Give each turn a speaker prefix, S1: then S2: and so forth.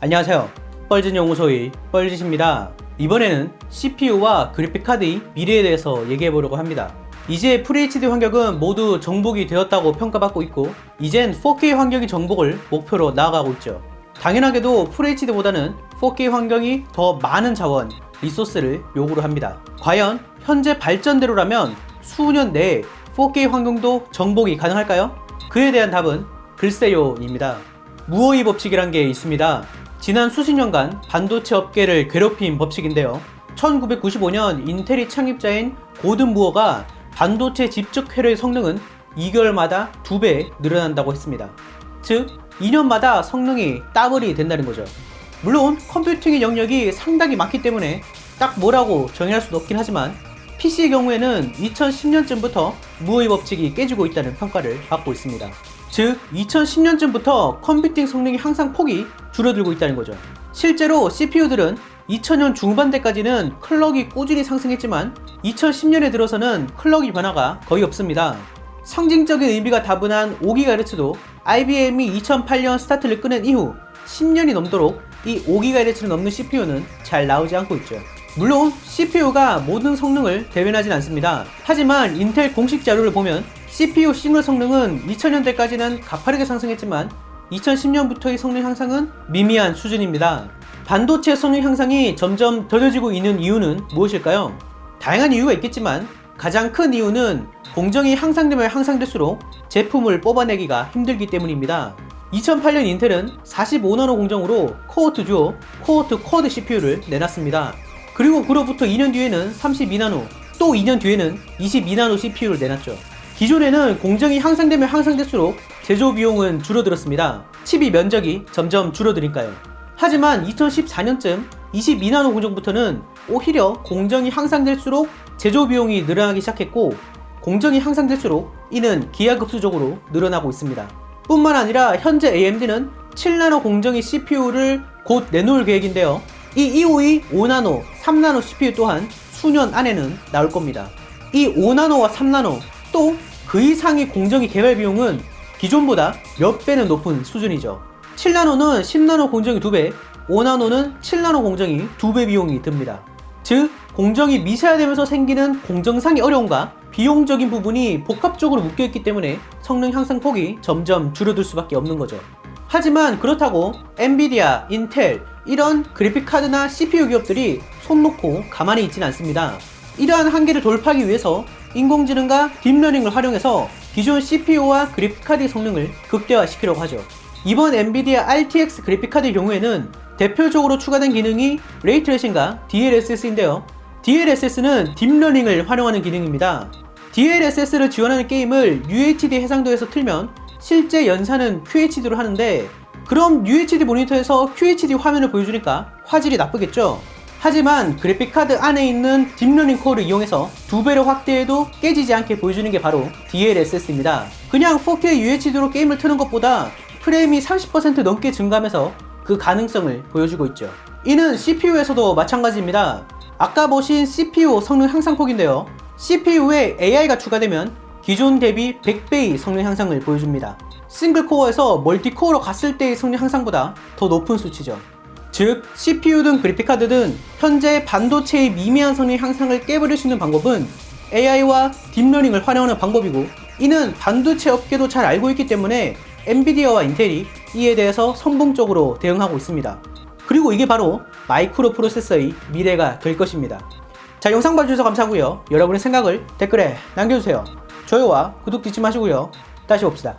S1: 안녕하세요. 뻘짓 연구소의 뻘짓입니다. 이번에는 CPU와 그래픽카드의 미래에 대해서 얘기해 보려고 합니다. 이제 FHD 환경은 모두 정복이 되었다고 평가받고 있고, 이젠 4K 환경의 정복을 목표로 나아가고 있죠. 당연하게도 FHD보다는 4K 환경이 더 많은 자원, 리소스를 요구를 합니다. 과연 현재 발전대로라면 수년 내에 4K 환경도 정복이 가능할까요? 그에 대한 답은 글쎄요입니다. 무어의 법칙이란 게 있습니다. 지난 수십 년간 반도체 업계를 괴롭힌 법칙인데요. 1995년 인텔이 창립자인 고든 무어가 반도체 집적 회로의 성능은 2개월마다 2배 늘어난다고 했습니다. 즉, 2년마다 성능이 더블이 된다는 거죠. 물론 컴퓨팅의 영역이 상당히 많기 때문에 딱 뭐라고 정의할 수는 없긴 하지만 PC의 경우에는 2010년쯤부터 무어의 법칙이 깨지고 있다는 평가를 받고 있습니다. 즉, 2010년쯤부터 컴퓨팅 성능이 항상 폭이 줄어들고 있다는 거죠. 실제로 CPU들은 2000년 중반대까지는 클럭이 꾸준히 상승했지만 2010년에 들어서는 클럭의 변화가 거의 없습니다. 상징적인 의미가 다분한 5GHz도 IBM이 2008년 스타트를 끊은 이후 10년이 넘도록 이 5GHz를 넘는 CPU는 잘 나오지 않고 있죠. 물론 CPU가 모든 성능을 대변하진 않습니다. 하지만 인텔 공식 자료를 보면 CPU 싱글 성능은 2000년대까지는 가파르게 상승했지만 2010년부터의 성능 향상은 미미한 수준입니다. 반도체 성능 향상이 점점 더뎌지고 있는 이유는 무엇일까요? 다양한 이유가 있겠지만 가장 큰 이유는 공정이 향상되면 향상될수록 제품을 뽑아내기가 힘들기 때문입니다. 2008년 인텔은 45나노 공정으로 코어2 듀오, 코어2 쿼드 CPU를 내놨습니다. 그리고 그로부터 2년 뒤에는 32나노, 또 2년 뒤에는 22나노 CPU를 내놨죠. 기존에는 공정이 향상되면 향상될수록 제조 비용은 줄어들었습니다. 칩이 면적이 점점 줄어드니까요. 하지만 2014년쯤 22나노 공정부터는 오히려 공정이 향상될수록 제조 비용이 늘어나기 시작했고 공정이 향상될수록 이는 기하급수적으로 늘어나고 있습니다. 뿐만 아니라 현재 AMD는 7나노 공정의 CPU를 곧 내놓을 계획인데요. 이 이후의 5나노, 3나노 CPU 또한 수년 안에는 나올 겁니다. 이 5나노와 3나노 또 그 이상의 공정의 개발 비용은 기존보다 몇 배는 높은 수준이죠. 7나노는 10나노 공정이 2배, 5나노는 7나노 공정이 2배 비용이 듭니다. 즉, 공정이 미세화되면서 생기는 공정상의 어려움과 비용적인 부분이 복합적으로 묶여있기 때문에 성능 향상 폭이 점점 줄어들 수밖에 없는 거죠. 하지만 그렇다고 엔비디아, 인텔, 이런 그래픽카드나 CPU 기업들이 손 놓고 가만히 있지는 않습니다. 이러한 한계를 돌파하기 위해서 인공지능과 딥러닝을 활용해서 기존 CPU와 그래픽카드의 성능을 극대화시키려고 하죠. 이번 엔비디아 RTX 그래픽카드의 경우에는 대표적으로 추가된 기능이 레이트레이싱과 DLSS인데요. DLSS는 딥러닝을 활용하는 기능입니다. DLSS를 지원하는 게임을 UHD 해상도에서 틀면 실제 연산은 QHD로 하는데 그럼 UHD 모니터에서 QHD 화면을 보여주니까 화질이 나쁘겠죠? 하지만 그래픽카드 안에 있는 딥러닝 코어를 이용해서 두 배로 확대해도 깨지지 않게 보여주는 게 바로 DLSS입니다. 그냥 4K UHD로 게임을 트는 것보다 프레임이 30% 넘게 증가하면서 그 가능성을 보여주고 있죠. 이는 CPU에서도 마찬가지입니다. 아까 보신 CPU 성능 향상폭인데요. CPU에 AI가 추가되면 기존 대비 100배의 성능 향상을 보여줍니다. 싱글 코어에서 멀티 코어로 갔을 때의 성능 향상보다 더 높은 수치죠. 즉, CPU 든 그래픽카드든 현재 반도체의 미미한 성능 향상을 깨버릴 수 있는 방법은 AI와 딥러닝을 활용하는 방법이고, 이는 반도체 업계도 잘 알고 있기 때문에 엔비디아와 인텔이 이에 대해서 선봉적으로 대응하고 있습니다. 그리고 이게 바로 마이크로 프로세서의 미래가 될 것입니다. 자, 영상 봐주셔서 감사하고요. 여러분의 생각을 댓글에 남겨주세요. 좋아요와 구독 잊지 마시고요. 다시 봅시다.